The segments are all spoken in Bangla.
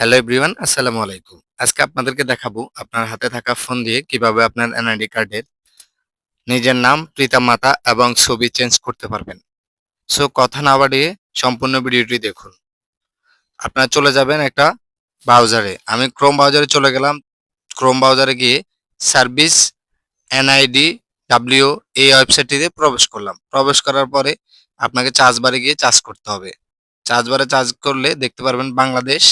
হ্যালো এভরিওয়ান আসসালামু আলাইকুম আজকে আপনাদেরকে দেখাবো আপনার হাতে থাকা ফোন দিয়ে কীভাবে আপনার এনআইডি কার্ডের নিজের নাম, পিতামাতা এবং ছবি চেঞ্জ করতে পারবেন। সো কথা না বাড়িয়ে সম্পূর্ণ ভিডিওটি দেখুন। আপনারা চলে যাবেন একটা ব্রাউজারে আমি ক্রোম ব্রাউজারে চলে গেলাম। ক্রোম ব্রাউজারে গিয়ে সার্ভিস এনআইডি ডাব্লিউ এই ওয়েবসাইটটিতে প্রবেশ করলাম। প্রবেশ করার পরে আপনাকে চার্জ বারে গিয়ে চার্জ করতে হবে। চার্জ বারে চার্জ করলে দেখতে পারবেন বাংলাদেশ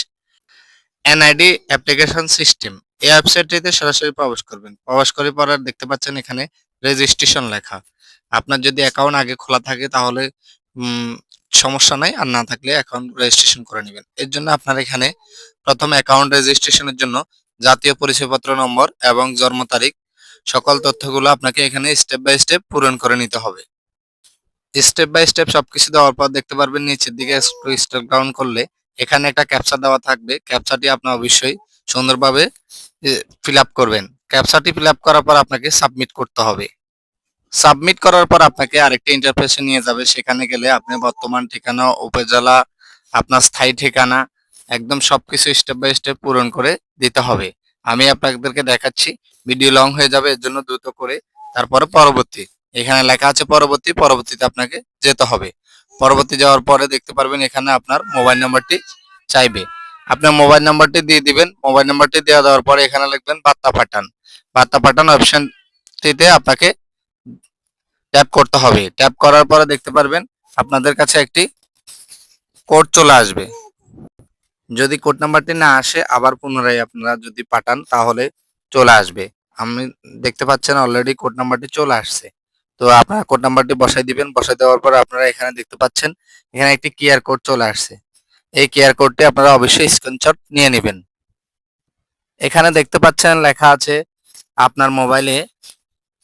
এনআইডি অ্যাপ্লিকেশন সিস্টেম এই ওয়েবসাইটটিতে সরাসরি প্রবেশ করবেন। প্রবেশ করে পর আর দেখতে পাচ্ছেন এখানে রেজিস্ট্রেশন লেখা। আপনার যদি অ্যাকাউন্ট আগে খোলা থাকে তাহলে সমস্যা নাই। আর না থাকলে অ্যাকাউন্ট রেজিস্ট্রেশন করে নেবেন। এর জন্য আপনার এখানে প্রথম অ্যাকাউন্ট রেজিস্ট্রেশনের জন্য জাতীয় পরিচয়পত্র নম্বর এবং জন্ম তারিখ সকল তথ্যগুলো আপনাকে এখানে স্টেপ বাই স্টেপ পূরণ করে নিতে হবে। স্টেপ বাই স্টেপ সবকিছু দেওয়ার পর দেখতে পারবেন নিচের দিকে স্ক্রল ডাউন করলে এখানে একটা ক্যাপচা দেওয়া থাকবে। ক্যাপচাটি আপনি অবশ্যই সুন্দরভাবে ফিল করবেন। ক্যাপচাটি ফিল করার পর আপনাকে সাবমিট করতে হবে। সাবমিট করার পর আপনাকে আরেকটা ইন্টারফেসে নিয়ে যাবে। সেখানে গেলে আপনি বর্তমান ঠিকানা, উপজেলা, আপনার স্থায়ী ঠিকানা, একদম সবকিছু স্টেপ বাই স্টেপ পূরণ করে দিতে হবে। আমি আপনাদেরকে দেখাচ্ছি। ভিডিও লং হয়ে যাবে, এর জন্য দ্রুত করে। তারপরে পরবর্তী, এখানে লেখা আছে পরবর্তী। পরবর্তীতে আপনাকে যেতে হবে। পরবর্তী যাওয়ার পরে দেখতে পারবেন এখানে আপনার মোবাইল নাম্বারটি চাইবে। আপনার মোবাইল নাম্বারটি দিয়ে দিবেন। মোবাইল নাম্বারটি দেওয়া দেওয়ার পরে এখানে লিখবেন বার্তা পাঠান। বার্তা পাঠান অপশনটিতে আপনাকে ট্যাপ করতে হবে। ট্যাপ করার পরে দেখতে পারবেন আপনাদের কাছে একটি কোড চলে আসবে। যদি কোড নাম্বারটি না আসে, আবার পুনরায় আপনারা যদি পাঠান, তাহলে চলে আসবে। আমি দেখতে পাচ্ছেন অলরেডি কোড নাম্বারটি চলে আসছে। তো আপনারা কোড নাম্বারটি বসাই দিবেন। বসাই দেওয়ার পর আপনারা এখানে দেখতে পাচ্ছেন, এখানে একটি কিউআর কোড চলে আসছে। এই কিউআর কোডটি আপনারা অবশ্যই স্ক্রিনশট নিয়ে নেবেন। এখানে দেখতে পাচ্ছেন লেখা আছে, আপনার মোবাইলে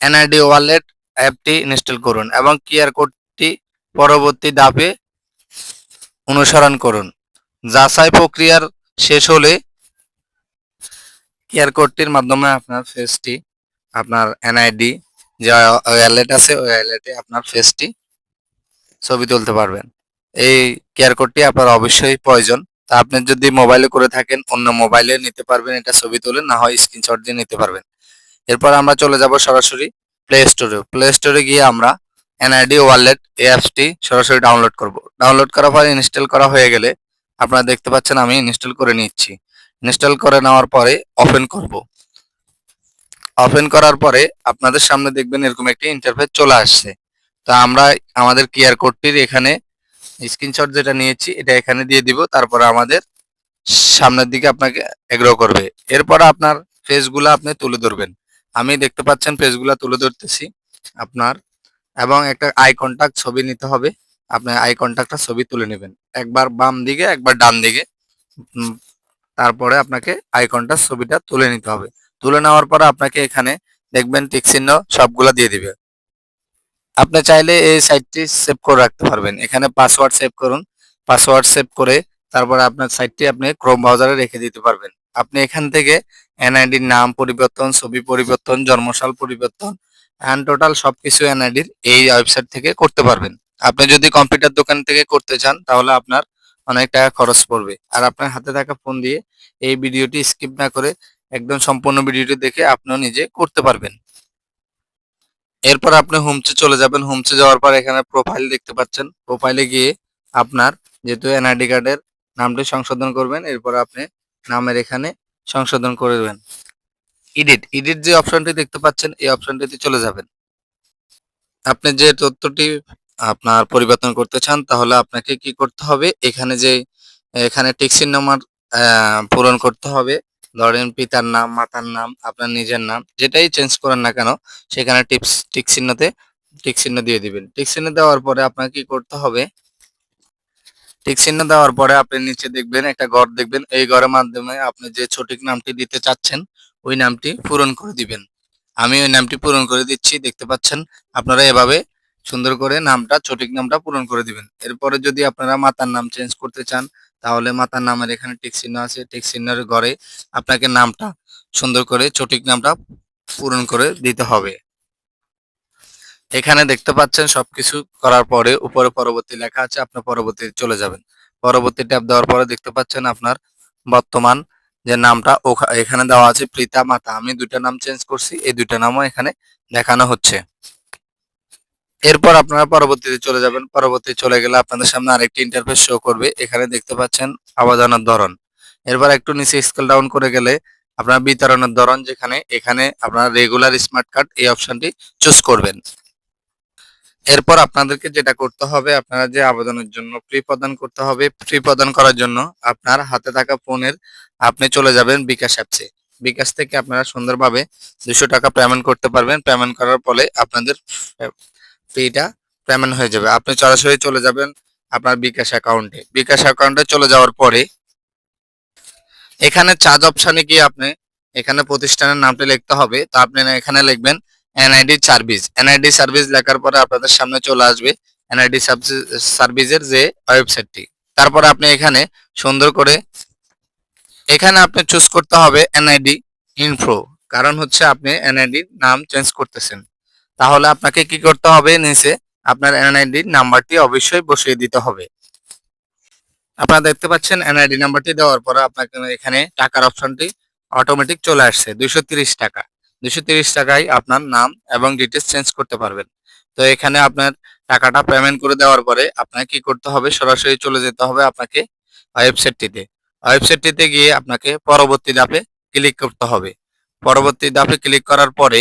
এনআইডি ওয়ালেট অ্যাপটি ইনস্টল করুন এবং কিউআর কোডটি পরবর্তী ধাপে অনুসরণ করুন। যাচাই প্রক্রিয়ার শেষ হলে কিউআর কোডটির মাধ্যমে আপনার ফেসটি আপনার এনআইডি যে ওয়ালেট আছে, ওই ওয়ালেটে আপনার ফেসটি ছবি তুলতে পারবেন। এই কিউআর কোডটি আপনার অবশ্যই প্রয়োজন। তা আপনি যদি মোবাইলে করে থাকেন, অন্য মোবাইলে নিতে পারবেন, এটা ছবি তুলে, না হয় স্ক্রিনশট দিয়ে নিতে পারবেন। এরপর আমরা চলে যাব সরাসরি প্লে স্টোরে প্লে স্টোরে গিয়ে আমরা এনআইডি ওয়ালেট এই অ্যাপসটি সরাসরি ডাউনলোড করব। ডাউনলোড করার পর ইনস্টল করা হয়ে গেলে আপনারা দেখতে পাচ্ছেন আমি ইনস্টল করে নিচ্ছি। ইনস্টল করে নেওয়ার পরে ওপেন করব। ওপেন করার পরে আপনাদের সামনে দেখবেন এরকম একটি ইন্টারফেস চলে আসছে। তো আমরা আমাদের কিউআর কোডটির এখানে স্ক্রিনশট যেটা নিয়েছি, এটা এখানে দিয়ে দিব, তারপরে আমাদের সামনের দিকে আপনাকে এগ্রো করবে। এরপর আপনার ফেসগুলো আপনি তুলে ধরবেন। আমি দেখতে পাচ্ছেন ফেসগুলো তুলে ধরতেছি আপনার, এবং একটা আই কন্টাক্ট ছবি নিতে হবে। আপনি আই কন্টাক্টটা ছবি তুলে নেবেন। একবার বাম দিকে, একবার ডান দিকে। তারপরে আপনাকে আই কন্টাক্ট ছবিটা তুলে নিতে হবে। তুলে নেওয়ার পরে আপনাকে এখানে দেখবেন টিক চিহ্ন সবগুলা দিয়ে দিবে। আপনি চাইলে এই সাইটটি সেভ করে রাখতে পারবেন। এখানে পাসওয়ার্ড সেভ করুন। পাসওয়ার্ড সেভ করে তারপরে আপনার সাইটটি আপনি ক্রোম ব্রাউজারে রেখে দিতে পারবেন। আপনি এখান থেকে এনআইডির নাম পরিবর্তন, ছবি পরিবর্তন, জন্মসাল পরিবর্তন অ্যান্ড টোটাল সবকিছু এনআইডির এই ওয়েবসাইট থেকে করতে পারবেন। আপনি যদি কম্পিউটার দোকান থেকে করতে চান তাহলে আপনার অনেক টাকা খরচ পড়বে। আর আপনার হাতে থাকা ফোন দিয়ে এই ভিডিওটি স্কিপ না করে একদম সম্পূর্ণ ভিডিওটি দেখে আপনিও নিজে করতে পারবেন। এরপর আপনি হোমসে চলে যাবেন। হোমসে যাওয়ার পর এখানে প্রোফাইল দেখতে পাচ্ছেন। প্রোফাইলে গিয়ে আপনার যেহেতু এনআইডি কার্ডের নামটি সংশোধন করবেন, এরপর আপনি নামের এখানে সংশোধন করে দেবেন। এডিট এডিট যে অপশনটি দেখতে পাচ্ছেন, এই অপশনটিতে চলে যাবেন। আপনি যে তথ্যটি আপনার পরিবর্তন করতে চান, তাহলে আপনাকে কি করতে হবে? এখানে যে, এখানে টিকসিন নাম্বার পূরণ করতে হবে। ধরেন পিতার নাম, মাতার নাম, আপনার নিজের নাম, যেটাই চেঞ্জ করেন না কেন, সেখানে টিপস টিক চিহ্নতে টিক চিহ্ন দিয়ে দিবেন। টিক চিহ্ন দেওয়ার পরে আপনাকে কি করতে হবে? টিক চিহ্ন দেওয়ার পরে আপনি নিচে দেখবেন, একটা ঘর দেখবেন, এই ঘরের মাধ্যমে আপনি যে সঠিক নামটি দিতে চাচ্ছেন, ওই নামটি পূরণ করে দিবেন। আমি ওই নামটি পূরণ করে দিচ্ছি, দেখতে পাচ্ছেন, আপনারা এভাবে সুন্দর করে নামটা, সঠিক নামটা পূরণ করে দিবেন। এরপরে যদি আপনারা মাতার নাম চেঞ্জ করতে চান তাহলে মাতার নামের এখানে টিক চিহ্ন আছে। টিক চিহ্নের ঘরে আপনাকে নামটা সুন্দর করে, সঠিক নামটা পূরণ করে দিতে হবে। এখানে দেখতে পাচ্ছেন সবকিছু করার পরে উপরে পরবর্তী লেখা আছে, আপনি পরবর্তী চলে যাবেন। পরবর্তী ট্যাব দেওয়ার পরে দেখতে পাচ্ছেন আপনার বর্তমান যে নামটা এখানে দেওয়া আছে, প্রীতা মাতা। আমি দুইটা নাম চেঞ্জ করছি, এই দুইটা নামও এখানে দেখানো হচ্ছে। এরপর আপনারা পরবর্তীতে চলে যাবেন। পরবর্তী চলে গেলে আপনাদের সামনে আরেকটি ইন্টারফেস শো করবে। এখানে দেখতে পাচ্ছেন আবেদনের ধরন। এরপর একটু নিচে স্কেল ডাউন করে গেলে আপনার বিতরণের ধরন যেখানে, এখানে আপনার রেগুলার স্মার্ট কার্ড এই অপশনটি চুজ করবেন। এরপর আপনাদেরকে যেটা করতে হবে, আপনারা যে আবেদনের জন্য ফ্রি প্রদান করতে হবে ফ্রি প্রদান করার জন্য আপনার হাতে থাকা ফোনের আপনি চলে যাবেন বিকাশ অ্যাপসে বিকাশ থেকে আপনারা সুন্দরভাবে দুশো টাকা পেমেন্ট করতে পারবেন। পেমেন্ট করার ফলে আপনাদের ফিটা পেমেন্ট হয়ে যাবে। আপনি সরাসরি চলে যাবেন আপনার বিকাশ অ্যাকাউন্টে বিকাশ অ্যাকাউন্টে চলে যাওয়ার পরে এখানে চার্জ অপশানে গিয়ে আপনি এখানে প্রতিষ্ঠানের নামটি লিখতে হবে। তো আপনি এখানে লিখবেন এনআইডি সার্ভিস এনআইডি সার্ভিস লেখার পরে আপনাদের সামনে চলে আসবে এনআইডি সার্ভিসের যে ওয়েবসাইটটি তারপরে আপনি এখানে সুন্দর করে এখানে আপনি চুজ করতে হবে এনআইডি ইনফ্রো কারণ হচ্ছে আপনি এনআইডি নাম চেঞ্জ করতেছেন। তাহলে আপনাকে কি করতে হবে নিচে আপনার এনআইডি নাম্বারটি অবশ্যই বসিয়ে দিতে হবে। আপনারা দেখতে পাচ্ছেন এনআইডি নাম্বারটি দেওয়ার পরে আপনাকে এখানে টাকার অপশনটি অটোমেটিক চলে আসছে, দুইশো টাকা। দুইশো টাকায় আপনার নাম এবং ডিটেলস চেঞ্জ করতে পারবেন। তো এখানে আপনার টাকাটা পেমেন্ট করে দেওয়ার পরে আপনাকে কি করতে হবে? সরাসরি চলে যেতে হবে আপনাকে ওয়েবসাইটটিতে ওয়েবসাইটটিতে গিয়ে আপনাকে পরবর্তী ধাপে ক্লিক করতে হবে। পরবর্তী ধাপে ক্লিক করার পরে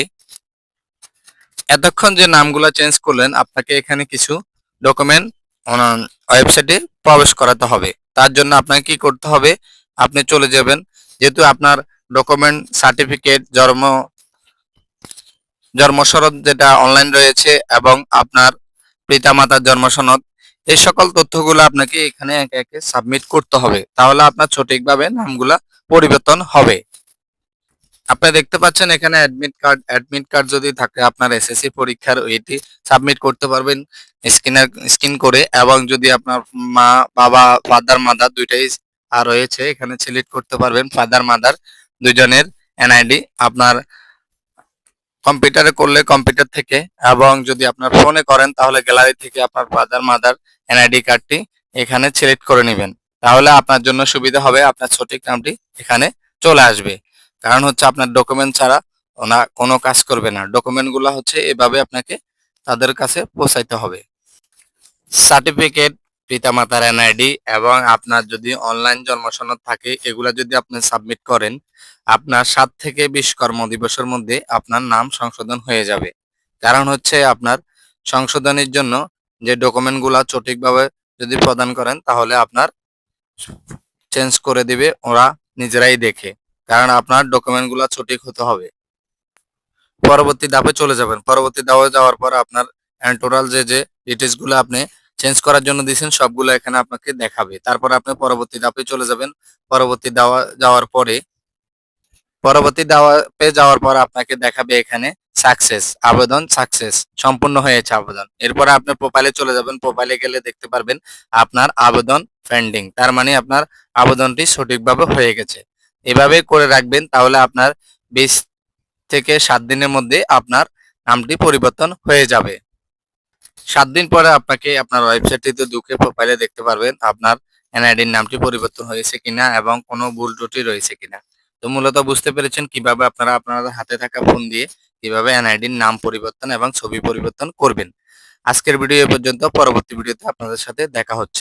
এতক্ষণ যে নামগুলো চেঞ্জ করলেন, আপনাকে এখানে কিছু ডকুমেন্ট ওয়েবসাইটে প্রবেশ করাতে হবে। তার জন্য আপনাকে কি করতে হবে? আপনি চলে যাবেন। যেহেতু আপনার ডকুমেন্ট সার্টিফিকেট জন্ম জন্মসনদ যেটা অনলাইন রয়েছে এবং আপনার পিতামাতার জন্মসনদ এই সকল তথ্যগুলো আপনাকে এখানে একে একে সাবমিট করতে হবে। তাহলে আপনার সঠিকভাবে নামগুলা পরিবর্তন হবে। আপনি দেখতে পাচ্ছেন এখানে অ্যাডমিট কার্ড অ্যাডমিট কার্ড যদি থাকে, আপনার এসএসসি পরীক্ষার এটি সাবমিট করতে পারবেন স্ক্যানার স্ক্যান করে এবং যদি আপনার মা, বাবা ফাদার মাদার দুইটাই আর রয়েছে, এখানে সিলেক্ট করতে পারবেন ফাদার মাদার দুজনের এনআইডি আপনার কম্পিউটারে করলে কম্পিউটার থেকে এবং যদি আপনার ফোনে করেন তাহলে গ্যালারি থেকে আপনার ফাদার মাদার এনআইডি কার্ডটি এখানে সিলেক্ট করে নেবেন। তাহলে আপনার জন্য সুবিধা হবে, আপনার সঠিক নামটি এখানে চলে আসবে। কারণ হচ্ছে আপনার ডকুমেন্ট ছাড়া ওনা কোনো কাজ করবে না। ডকুমেন্টগুলো হচ্ছে এভাবে আপনাকে তাদের কাছে পৌঁছাইতে হবে। সার্টিফিকেট পিতামাতার এনআইডি এবং আপনার যদি অনলাইন জন্মসনদ থাকে, এগুলা যদি আপনি সাবমিট করেন, আপনার সাত থেকে বিশ কর্মদিবসের মধ্যে আপনার নাম সংশোধন হয়ে যাবে। কারণ হচ্ছে আপনার সংশোধনের জন্য যে ডকুমেন্টগুলো সঠিকভাবে যদি প্রদান করেন, তাহলে আপনার চেঞ্জ করে দিবে, ওরা নিজেরাই দেখে। কারণ আপনার ডকুমেন্টগুলো সঠিক হতে হবে। পরবর্তী ধাপে চলে যাবেন। পরবর্তী ধাপে যাওয়ার পর আপনার টোটাল যে যে ডিটেলসগুলো আপনি চেঞ্জ করার জন্য দিয়েছেন, সবগুলো এখানে আপনাকে দেখাবে। তারপর আপনি পরবর্তী ধাপে চলে যাবেন। পরবর্তী দেওয়া, যাওয়ার পরে, পরবর্তী ধাপে যাওয়ার পর আপনাকে দেখাবে এখানে সাকসেস আবেদন সাকসেস সম্পূর্ণ হয়েছে আবেদন। এরপরে আপনার প্রোফাইলে চলে যাবেন। প্রোফাইলে গেলে দেখতে পারবেন আপনার আবেদন পেন্ডিং তার মানে আপনার আবেদনটি সঠিকভাবে হয়ে গেছে। এভাবে করে রাখবেন, তাহলে আপনার বিশ থেকে সাত দিনের মধ্যে আপনার নামটি পরিবর্তন হয়ে যাবে। সাত দিন পরে আপনাকে আপনার ওয়েবসাইটটিতে ঢুকে প্রোফাইলে দেখতে পারবেন আপনার এনআইডির নামটি পরিবর্তন হয়েছে কিনা এবং কোনো ভুল ত্রুটি রয়েছে কিনা। তো মূলত বুঝতে পেরেছেন কীভাবে আপনারা আপনাদের হাতে থাকা ফোন দিয়ে কীভাবে এনআইডির নাম পরিবর্তন এবং ছবি পরিবর্তন করবেন। আজকের ভিডিও এ পর্যন্ত, পরবর্তী ভিডিওতে আপনাদের সাথে দেখা হচ্ছে।